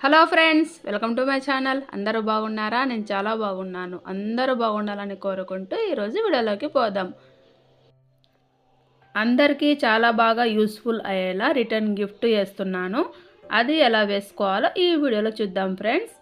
Hello friends welcome to my channel. అందరూ బాగున్నారా? నేను చాలా బాగున్నాను. అందరూ బాగుండాలని కోరుకుంటూ ఈరోజు వీడియోలోకి పోదాం. అందరికీ చాలా బాగా యూస్ఫుల్ అయ్యేలా రిటర్న్ గిఫ్ట్ చేస్తున్నాను. అది ఎలా వేసుకోవాలో ఈ వీడియోలో చూద్దాం ఫ్రెండ్స్.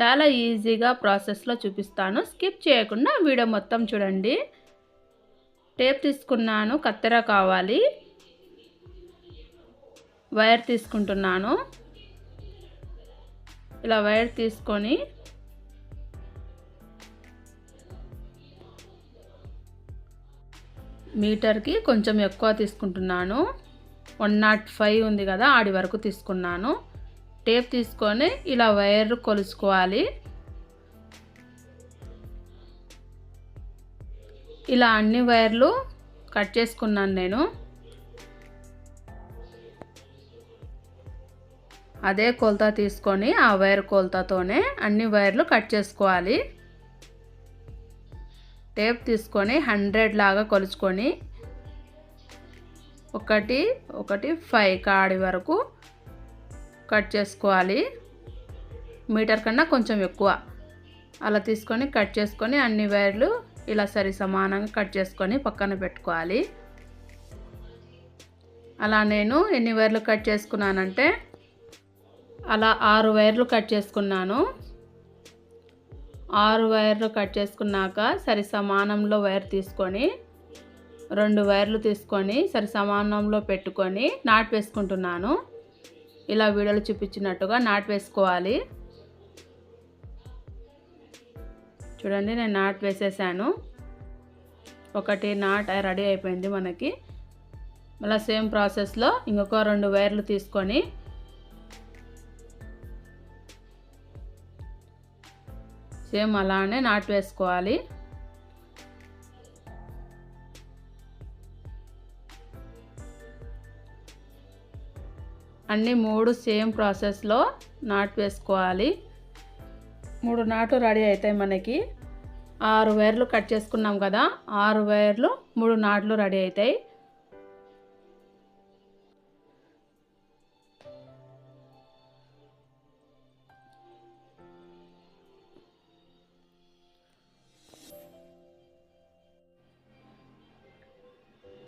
చాలా ఈజీగా ప్రాసెస్లో చూపిస్తాను. స్కిప్ చేయకుండా వీడియో మొత్తం చూడండి. టేప్ తీసుకున్నాను కత్తెర కావాలి. వైర్ తీసుకుంటున్నాను. ఇలా వైర్ తీసుకొని మీటర్కి కొంచెం ఎక్కువ తీసుకుంటున్నాను. వన్ నాట్ ఫైవ్ ఉంది కదా ఆడి వరకు తీసుకున్నాను. టేప్ తీసుకొని ఇలా వైర్ కొలుచుకోవాలి ఇలా అన్ని వైర్లు కట్ చేసుకున్నాను నేను. అదే కొలత తీసుకొని ఆ వైర్ కొలతతోనే అన్ని వైర్లు కట్ చేసుకోవాలి. టేప్ తీసుకొని హండ్రెడ్ లాగా కొలుచుకొని ఒకటి ఒకటి ఫైవ్ కాడి వరకు కట్ చేసుకోవాలి. మీటర్ కన్నా కొంచెం ఎక్కువ. అలా తీసుకొని కట్ చేసుకొని అన్ని వైర్లు ఇలా సరి సమానంగా కట్ చేసుకొని పక్కన పెట్టుకోవాలి. అలా నేను ఎన్ని వైర్లు కట్ చేసుకున్నానంటే అలా ఆరు వైర్లు కట్ చేసుకున్నాను. ఆరు వైర్లు కట్ చేసుకున్నాక సరి సమానంలో వైర్ తీసుకొని రెండు వైర్లు తీసుకొని సరి సమానంలో పెట్టుకొని నాట్ వేసుకుంటున్నాను. ఇలా వీడియోలో చూపించినట్టుగా నాట్ వేసుకోవాలి. చూడండి నేను నాట్ వేసేసాను. ఒకటి నాట్ రెడీ అయిపోయింది మనకి. మళ్ళీ సేమ్ ప్రాసెస్లో ఇంకొక రెండు వైర్లు తీసుకొని సేమ్ అలానే నాటు వేసుకోవాలి అన్ని మూడు సేమ్ ప్రాసెస్లో నాటు వేసుకోవాలి మూడు నాటు రెడీ అవుతాయి మనకి. ఆరు వైర్లు కట్ చేసుకున్నాం కదా ఆరు వైర్లు మూడు నాట్లు రెడీ అవుతాయి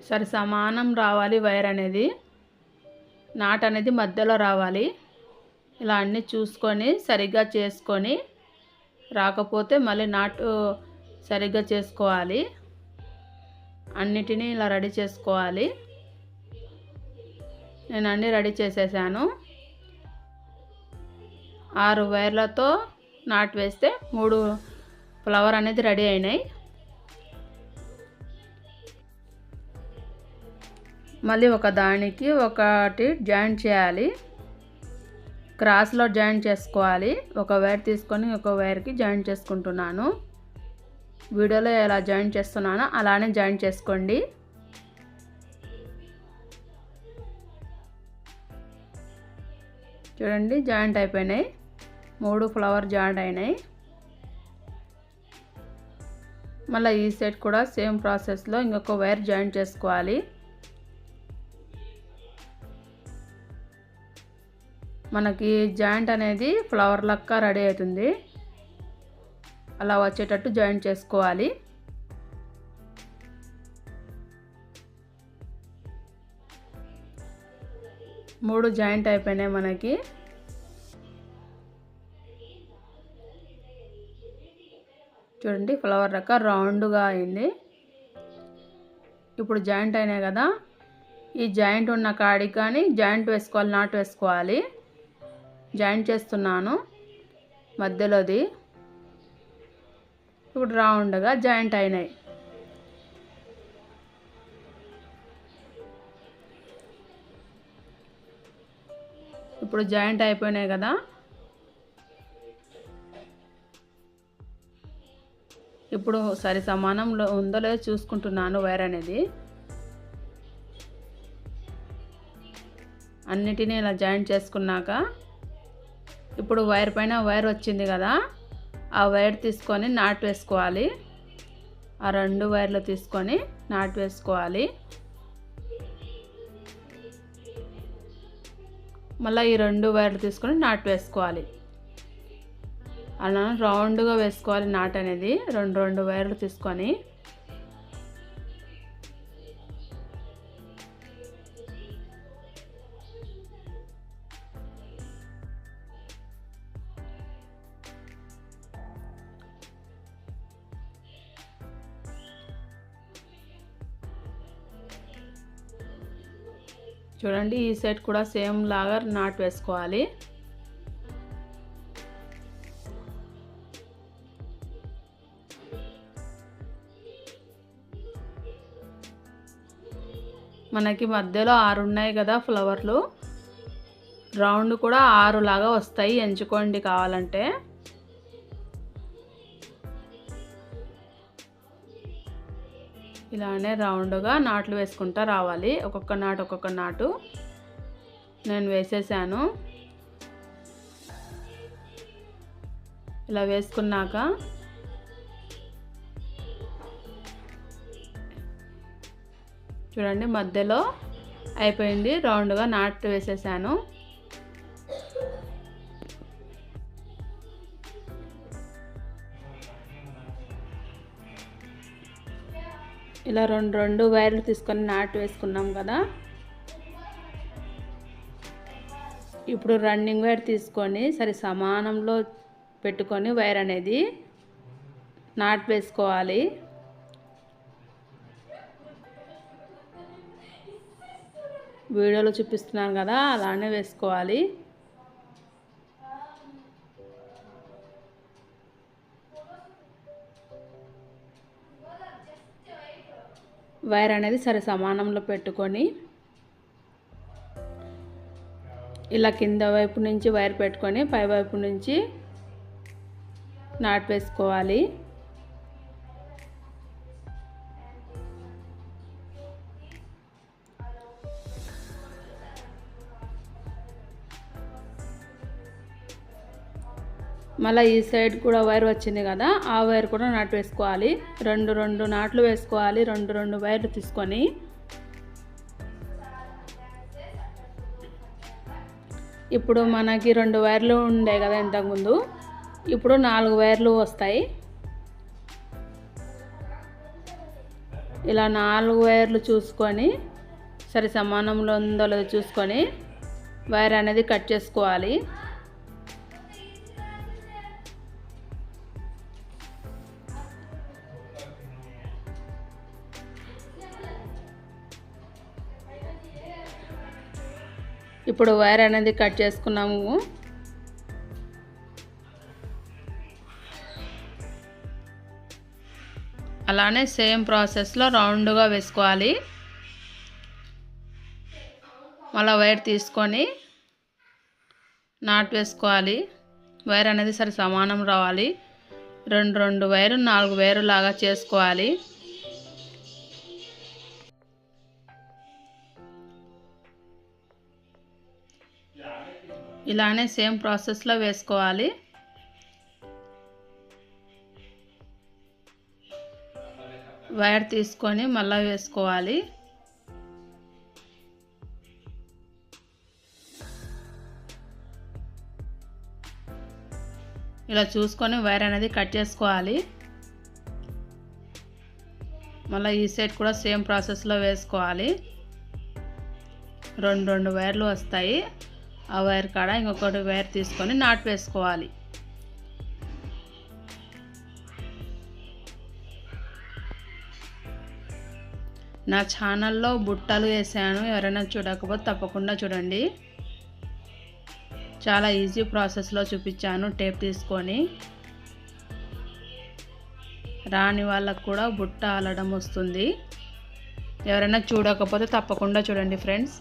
సరి సమానం రావాలి వైర్ అనేది. నాట్ అనేది మధ్యలో రావాలి. ఇలా అన్నీ చూసుకొని సరిగ్గా చేసుకొని రాకపోతే మళ్ళీ నాటు సరిగ్గా చేసుకోవాలి. అన్నిటినీ ఇలా రెడీ చేసుకోవాలి. నేను అన్నీ రెడీ చేసేసాను. ఆరు వైర్లతో నాటు వేస్తే మూడు ఫ్లవర్ అనేది రెడీ అయినాయి. మళ్ళీ ఒక దానికి ఒకటి జాయింట్ చేయాలి. క్రాస్లో జాయింట్ చేసుకోవాలి. ఒక వైర్ తీసుకొని ఒక వైర్కి జాయింట్ చేసుకుంటున్నాను. వీడియోలో ఎలా జాయింట్ చేస్తున్నానో అలానే జాయింట్ చేసుకోండి. చూడండి జాయింట్ అయిపోయినాయి. మూడు ఫ్లవర్ జాయింట్ అయినాయి. మళ్ళీ ఈ సైడ్ కూడా సేమ్ ప్రాసెస్లో ఇంకొక వైర్ జాయింట్ చేసుకోవాలి. మనకి జాయింట్ అనేది ఫ్లవర్ లక్క రెడీ అవుతుంది. అలా వచ్చేటట్టు జాయింట్ చేసుకోవాలి. మూడు జాయింట్ అయిపోయినాయి మనకి. చూడండి ఫ్లవర్ రక్క రౌండ్గా అయింది. ఇప్పుడు జాయింట్ అయినాయి కదా. ఈ జాయింట్ ఉన్న కాడికి కానీ జాయింట్ వేసుకోవాలి నాట్ వేసుకోవాలి. జాయింట్ చేస్తున్నాను. మధ్యలోది ఇప్పుడు రౌండ్గా జాయింట్ అయినాయి. ఇప్పుడు జాయింట్ అయిపోయినాయి కదా. ఇప్పుడు సరి సమానంలో ఉందో లేదో చూసుకుంటున్నాను వైర్ అనేది. అన్నిటినీ ఇలా జాయింట్ చేసుకున్నాక ఇప్పుడు వైర్ పైన వైర్ వచ్చింది కదా ఆ వైర్ తీసుకొని నాటు వేసుకోవాలి. ఆ రెండు వైర్లు తీసుకొని నాటు వేసుకోవాలి. మళ్ళీ ఈ రెండు వైర్లు తీసుకొని నాటు వేసుకోవాలి. అలా రౌండ్గా వేసుకోవాలి నాట్ అనేది రెండు రెండు వైర్లు తీసుకొని చూడండి ఈ సెట్ కూడా సేమ్ లాగా నాట్ వేసుకోవాలి. మనకి మధ్యలో ఆరు ఉన్నాయి కదా ఫ్లవర్లు. రౌండ్ కూడా ఆరు లాగా వస్తాయి ఎంచుకోండి కావాలంటే. ఇలానే రౌండ్గా నాట్లు వేసుకుంటా రావాలి. ఒక్కొక్క నాటు ఒక్కొక్క నాటు. నేను వేసేసాను. ఇలా వేసుకున్నాక చూడండి మధ్యలో అయిపోయింది. రౌండ్గా నాటు వేసేసాను. ఇలా రెండు రెండు వైర్లు తీసుకొని నాటు వేసుకున్నాం కదా. ఇప్పుడు రన్నింగ్ వైర్ తీసుకొని సరి సమానంలో పెట్టుకొని వైర్ అనేది నాట్ వేసుకోవాలి. వీడియోలో చూపిస్తున్నాను కదా అలానే వేసుకోవాలి. వైర్ అనేది సరే సమానంలో పెట్టుకొని ఇలా కింద వైపు నుంచి వైర్ పెట్టుకొని పై వైపు నుంచి నాటు వేసుకోవాలి. మళ్ళీ ఈ సైడ్ కూడా వైర్ వచ్చింది కదా ఆ వైర్ కూడా నాటు వేసుకోవాలి. రెండు రెండు నాట్లు వేసుకోవాలి రెండు రెండు వైర్లు తీసుకొని. ఇప్పుడు మనకి రెండు వైర్లు ఉండే కదా ఇంతకుముందు ఇప్పుడు నాలుగు వైర్లు వస్తాయి. ఇలా నాలుగు వైర్లు చూసుకొని సరి సమానంలో ఉందో లేదో చూసుకొని వైర్ అనేది కట్ చేసుకోవాలి. ఇప్పుడు వైర్ అనేది కట్ చేసుకున్నాము. అలానే సేమ్ ప్రాసెస్లో రౌండ్గా వేసుకోవాలి. మళ్ళీ వైర్ తీసుకొని నాట్ వేసుకోవాలి. వైర్ అనేది సరి సమానం రావాలి. రెండు రెండు వైరు నాలుగు వైరు లాగా చేసుకోవాలి. ఇలానే సేమ్ ప్రాసెస్లో వేసుకోవాలి. వైర్ తీసుకొని మళ్ళీ వేసుకోవాలి. ఇలా చూసుకొని వైర్ అనేది కట్ చేసుకోవాలి. మళ్ళీ ఈ సైడ్ కూడా సేమ్ ప్రాసెస్లో వేసుకోవాలి. రెండు రెండు వైర్లు వస్తాయి. ఆ వైర్ కాడ ఇంకొకటి వైర్ తీసుకొని నాటు వేసుకోవాలి. నా ఛానల్లో బుట్టలు వేసాను. ఎవరైనా చూడకపోతే తప్పకుండా చూడండి. చాలా ఈజీ ప్రాసెస్లో చూపించాను టేప్ తీసుకొని. రాని వాళ్ళకు కూడా బుట్ట అలడం వస్తుంది. ఎవరైనా చూడకపోతే తప్పకుండా చూడండి ఫ్రెండ్స్.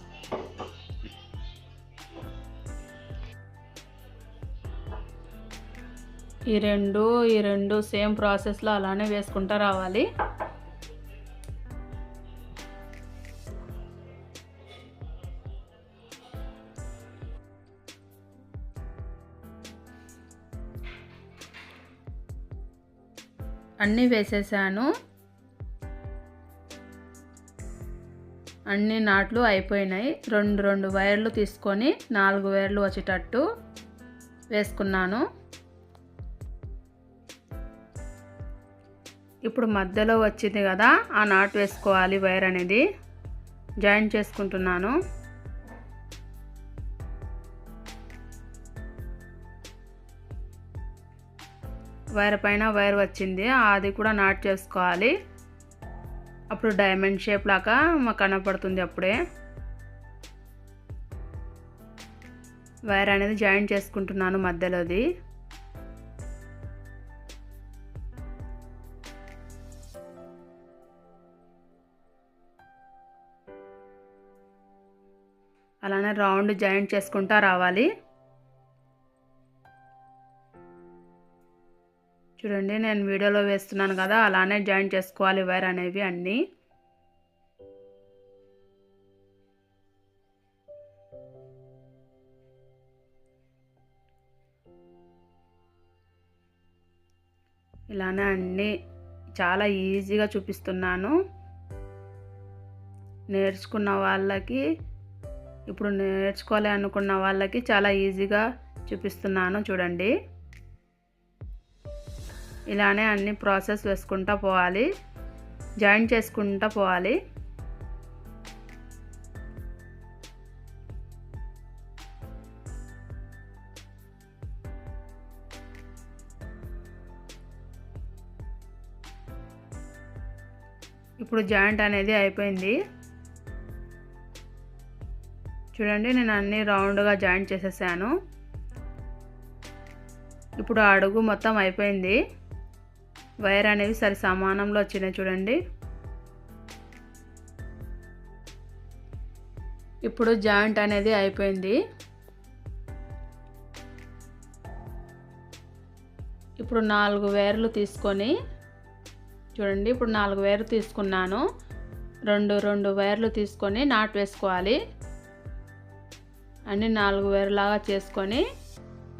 ఈ రెండు ఈ రెండు సేమ్ ప్రాసెస్లో అలానే వేసుకుంటూ రావాలి. అన్నీ వేసేసాను. అన్ని నాట్లు అయిపోయినాయి. రెండు రెండు వైర్లు తీసుకొని నాలుగు వైర్లు వచ్చేటట్టు వేసుకున్నాను. ఇప్పుడు మధ్యలో వచ్చింది కదా ఆ నాట్ వేసుకోవాలి వైర్ అనేది. జాయిన్ చేసుకుంటున్నాను. వైర్ పైన వైర్ వచ్చింది అది కూడా నాట్ చేసుకోవాలి. అప్పుడు డైమండ్ షేప్ లాగా మాకు కనపడుతుంది అప్పుడే. వైర్ అనేది జాయిన్ చేసుకుంటున్నాను మధ్యలోది. అలానే రౌండ్ జాయింట్ చేసుకుంటూ రావాలి. చూడండి నేను వీడియోలో వేస్తున్నాను కదా అలానే జాయిన్ చేసుకోవాలి వైర్ అనేవి అన్నీ. ఇలానే అన్నీ చాలా ఈజీగా చూపిస్తున్నాను. నేర్చుకున్న వాళ్ళకి ఇప్పుడు నేర్చుకోవాలి అనుకున్న వాళ్ళకి చాలా ఈజీగా చూపిస్తున్నాను చూడండి. ఇలానే అన్ని ప్రాసెస్ వేసుకుంటా పోవాలి. జాయిన్ చేసుకుంటా పోవాలి. ఇప్పుడు జాయింట్ అనేది అయిపోయింది. చూడండి నేను అన్నీ రౌండ్గా జాయింట్ చేసేసాను. ఇప్పుడు అడుగు మొత్తం అయిపోయింది. వైర్ అనేవి సరి సమానంలో వచ్చినాయి చూడండి. ఇప్పుడు జాయింట్ అనేది అయిపోయింది. ఇప్పుడు నాలుగు వేర్లు తీసుకొని చూడండి ఇప్పుడు నాలుగు వేర్లు తీసుకున్నాను. రెండు రెండు వైర్లు తీసుకొని నాట్ వేసుకోవాలి. అన్నీ నాలుగు వేరులాగా చేసుకొని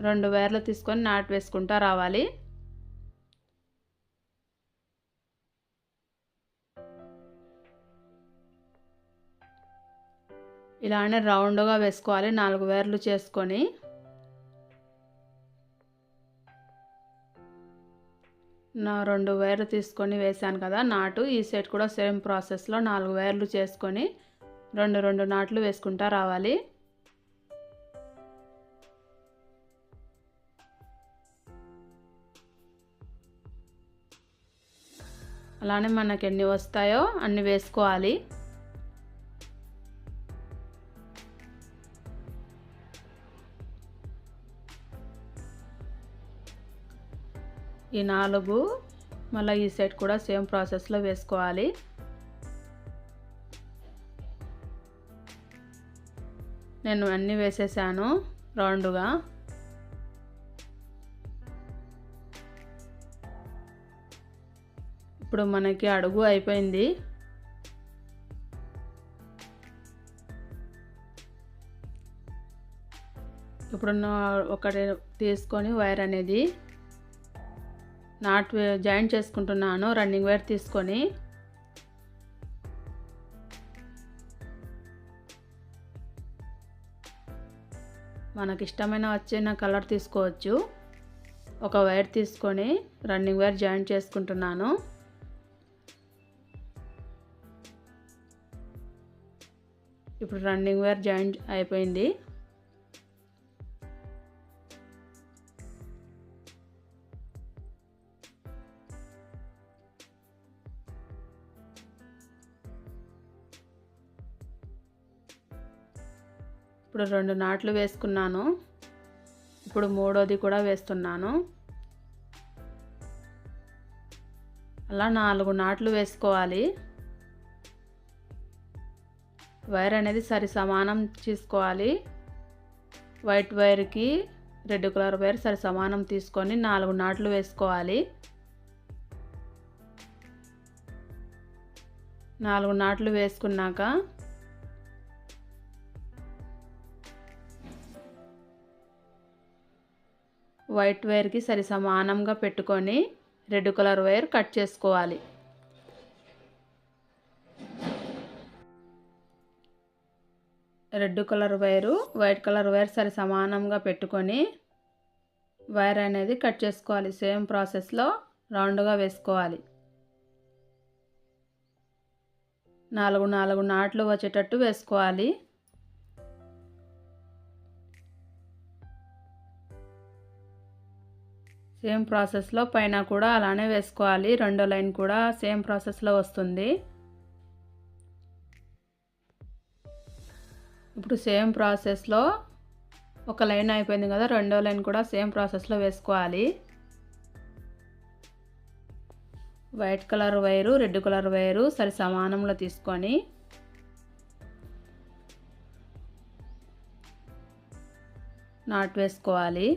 రెండు వేర్లు తీసుకొని నాటు వేసుకుంటా రావాలి. ఇలానే రౌండ్గా వేసుకోవాలి నాలుగు వేర్లు చేసుకొని. నా రెండు వేర్లు తీసుకొని వేసాను కదా నాటు ఈ సైడ్ కూడా సేమ్ ప్రాసెస్లో నాలుగు వేర్లు చేసుకొని రెండు రెండు నాట్లు వేసుకుంటా రావాలి. అలానే మనకు ఎన్ని వస్తాయో అన్ని వేసుకోవాలి. ఈ నాలుగు మళ్ళీ ఈ సెట్ కూడా సేమ్ ప్రాసెస్లో వేసుకోవాలి. నేను అన్నీ వేసేసాను రౌండ్గా. ఇప్పుడు మనకి అడుగు అయిపోయింది. ఇప్పుడు ఒకటి తీసుకొని వైర్ అనేది నాట్ జాయింట్ చేసుకుంటున్నాను రన్నింగ్ వైర్ తీసుకొని. మనకి ఇష్టమైన వచ్చిన కలర్ తీసుకోవచ్చు. ఒక వైర్ తీసుకొని రన్నింగ్ వైర్ జాయింట్ చేసుకుంటున్నాను. ఇప్పుడు రన్నింగ్ వేర్ జాయింట్ అయిపోయింది. ఇప్పుడు రెండు నాట్లు వేసుకున్నాను. ఇప్పుడు మూడోది కూడా వేస్తున్నాను. అలా నాలుగు నాట్లు వేసుకోవాలి. వైర్ అనేది సరి సమానం తీసుకోవాలి. వైట్ వైర్కి రెడ్ కలర్ వైర్ సరి సమానం తీసుకొని నాలుగు నాట్లు వేసుకోవాలి. నాలుగు నాట్లు వేసుకున్నాక వైట్ వైర్కి సరి సమానంగా పెట్టుకొని రెడ్ కలర్ వైర్ కట్ చేసుకోవాలి. Red colour wire white colour wire సరి సమానంగా పెట్టుకొని వైర్ అనేది కట్ చేసుకోవాలి. సేమ్ ప్రాసెస్లో రౌండ్గా వేసుకోవాలి. నాలుగు నాలుగు నాట్లు వచ్చేటట్టు వేసుకోవాలి. సేమ్ ప్రాసెస్లో పైన కూడా అలానే వేసుకోవాలి. రెండో లైన్ కూడా సేమ్ ప్రాసెస్లో వస్తుంది. ఇప్పుడు సేమ్ ప్రాసెస్లో ఒక లైన్ అయిపోయింది కదా రెండో లైన్ కూడా సేమ్ ప్రాసెస్లో వేసుకోవాలి. White colour wire red colour wire సరి సమానంలో తీసుకొని నాట్ వేసుకోవాలి.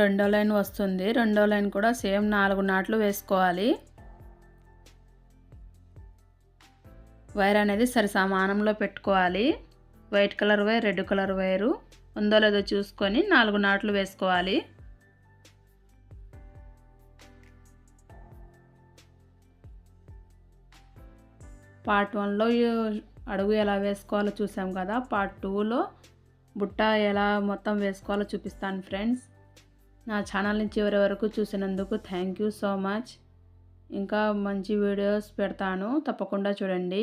రెండో లైన్ వస్తుంది రెండో లైన్ కూడా సేమ్ నాలుగు నాట్లు వేసుకోవాలి. వైర్ అనేది సరి సమానంలో పెట్టుకోవాలి. White colour wire red colour wire. ఉందో లేదో చూసుకొని నాలుగు నాట్లు వేసుకోవాలి. పార్ట్ వన్లో అడుగు ఎలా వేసుకోవాలో చూసాం కదా. పార్ట్ టూలో బుట్ట ఎలా మొత్తం వేసుకోవాలో చూపిస్తాను ఫ్రెండ్స్. నా ఛానల్ నుంచి చివరి వరకు చూసినందుకు థ్యాంక్ యూ సో మచ్. ఇంకా మంచి వీడియోస్ పెడతాను. తప్పకుండా చూడండి.